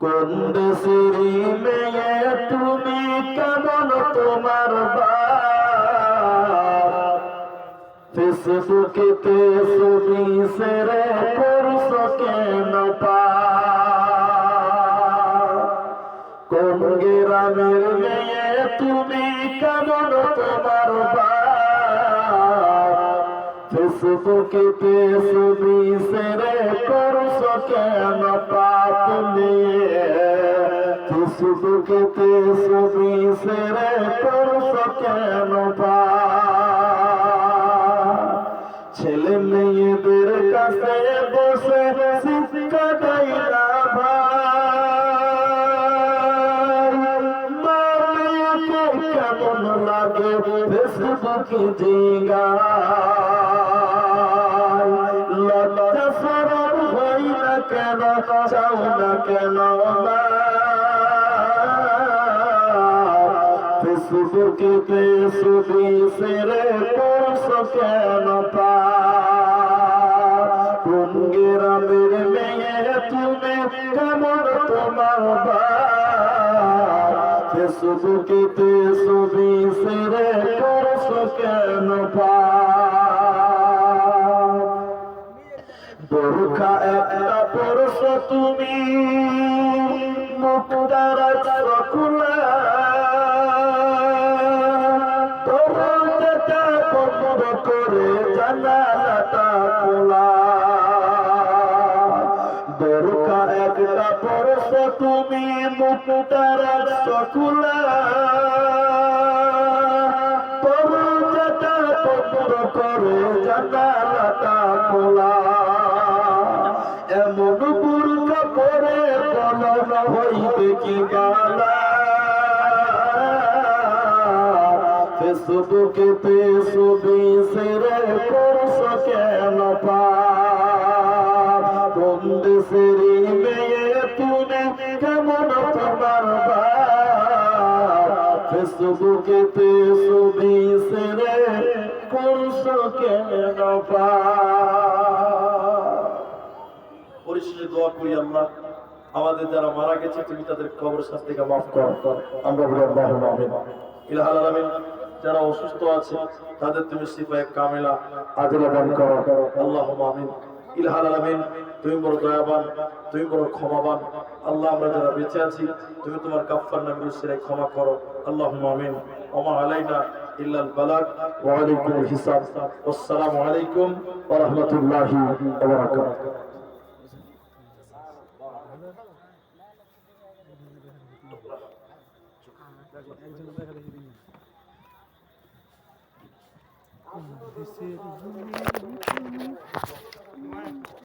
কোন দেশের মেয়ে, তুমি কেমন তোমার ফেসবুকেতে ছবি সেরে করছ কেন পা কোন গ্রামের মেয়ে, তুমি কেমন তোমার ফেসবুকেতে ছবি সেরে করছ কেন পাপ? নিয়ে ফেসবুকেতে ছবি সেরে করছ কেন ছেলে মেয়েদের কাছে বসে শিক্ষা দেয় না কেমন লাগে ফেসবুকে জিগা লজ্জা সরব হই কেন, চাও না কেন ছবি সেরে করছ কেন কোন গ্রামের মেয়ে তুমি, কেমন তোমার ছবি সেরে করছ কেন বোরখা একটা পরশ তুমি, মুক্তার খোলা দরজাটা বন্ধ করে জানালাটা খোলা। বোরখা একটা পরশ তুমি মুক্তার খোলা দরজাটা বন্ধ করে জানালাটা খোলা। এমন বুর্খা পরে বলন হইবে কি গালা ফেসবুকে তে ছবি সেরে করছ কেন পা বন্দেশের মেয়ে তুমি কেমন তোমার ফেসবুকে তে ছবি সেরে করছ কেন পা পরিশেষে দোয়া করি আল্লাহ, আমাদের যারা মারা গেছে, তুমি তাদের কবর শাস্তি থেকে মাফ করো। আমরা বলি, আল্লাহ আমিন ইলাহাল আলামিন। যারা অসুস্থ আছে, তাদের তুমি সিফায়ে কামিলা আদিলা দান করো। আল্লাহ আমিন। ইলাহাল তুমি বড় দয়াবান, তুমি বড় ক্ষমাবান। আল্লাহ আমরা যারা বেঁচে আছি, তুমি তোমার নামের উসিলায় ক্ষমা করো। আল্লাহ আমিন। আলাইনা ওয়া আলাইকুমুল হিসাব। আসসালামু আলাইকুম ওয়া রাহমাতুল্লাহি ওয়া বারাকাতুহু। দেশের This is...